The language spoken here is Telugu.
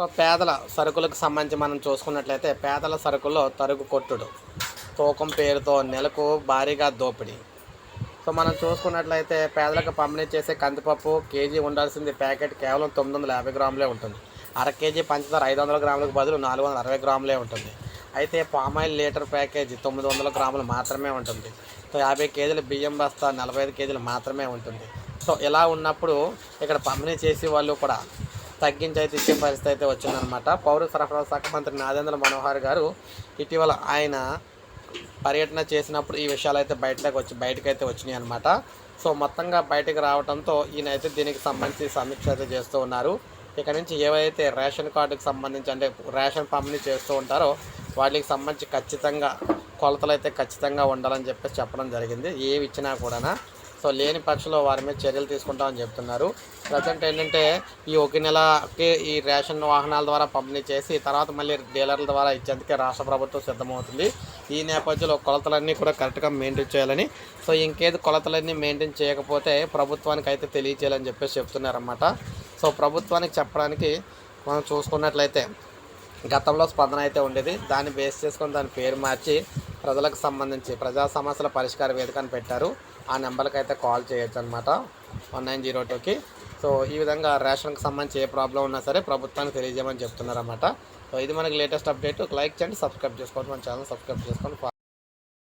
సో పేదల సరుకులకు సంబంధించి మనం చూసుకున్నట్లయితే పేదల సరుకుల్లో తరుగు కొట్టుడు తూకం పేరుతో నెలకు భారీగా దోపిడీ. సో మనం చూసుకున్నట్లయితే పేదలకు పంపిణీ చేసే కందిపప్పు కేజీ ఉండాల్సింది ప్యాకెట్ కేవలం తొమ్మిది వందల యాభై గ్రాములే ఉంటుంది. అర కేజీ పంచదార ఐదు వందల గ్రాములకు బదులు నాలుగు వందల అరవై గ్రాములే ఉంటుంది. అయితే పామాయిల్ లీటర్ ప్యాకేజీ తొమ్మిది వందల గ్రాములు మాత్రమే ఉంటుంది. సో యాభై కేజీల బియ్యం బస్తా నలభై ఐదు కేజీలు మాత్రమే ఉంటుంది. సో ఇలా ఉన్నప్పుడు ఇక్కడ పంపిణీ చేసే వాళ్ళు కూడా తగ్గించి అయితే ఇచ్చే పరిస్థితి అయితే వచ్చిందనమాట పౌర సరఫరా శాఖ మంత్రి నాదేంద్ర మనోహర్ గారు ఇటీవల ఆయన పర్యటన చేసినప్పుడు ఈ విషయాలు అయితే బయటకు వచ్చి బయటకైతే అయితే వచ్చినాయి అనమాట సో మొత్తంగా బయటకు రావడంతో ఈయనైతే దీనికి సంబంధించి సమీక్ష అయితే చేస్తూ ఉన్నారు. ఇక నుంచి ఏవైతే రేషన్ కార్డుకు సంబంధించి అంటే రేషన్ పంపిణీ చేస్తూ ఉంటారో వాటికి సంబంధించి ఖచ్చితంగా కొలతలు అయితే ఖచ్చితంగా ఉండాలని చెప్పేసి చెప్పడం జరిగింది. ఏవి ఇచ్చినా కూడా సో లేని పక్షంలో వారి మీద చర్యలు తీసుకుంటామని చెప్తున్నారు. ప్రజెంట్ ఏంటంటే ఈ ఒక నెలకి ఈ రేషన్ వాహనాల ద్వారా పంపిణీ చేసి తర్వాత మళ్ళీ డీలర్ల ద్వారా ఇచ్చేందుకే రాష్ట్ర ప్రభుత్వం సిద్ధమవుతుంది. ఈ నేపథ్యంలో కొలతలన్నీ కూడా కరెక్ట్గా మెయింటైన్ చేయాలని సో ఇంకేది కొలతలన్నీ మెయింటైన్ చేయకపోతే ప్రభుత్వానికి అయితే తెలియచేయాలని చెప్పేసి చెప్తున్నారన్నమాట. సో ప్రభుత్వానికి చెప్పడానికి మనం చూసుకున్నట్లయితే గతంలో స్పందన అయితే ఉండేది. దాన్ని బేస్ చేసుకొని దాని పేరు మార్చి ప్రజలకు సంబంధించి ప్రజా సమస్యల పరిష్కార వేదికను పెట్టారు. ఆ నెంబర్కి అయితే కాల్ చేయొచ్చు అనమాట వన్ నైన్ జీరో టూకి. సో ఈ విధంగా రేషన్కి సంబంధించి ఏ ప్రాబ్లం ఉన్నా సరే ప్రభుత్వానికి తెలియజేయమని చెప్తున్నారన్నమాట. సో ఇది మనకి లేటెస్ట్ అప్డేట్. లైక్ చేయండి సబ్స్క్రైబ్ చేసుకోండి మన ఛానల్ సబ్స్క్రైబ్ చేసుకొని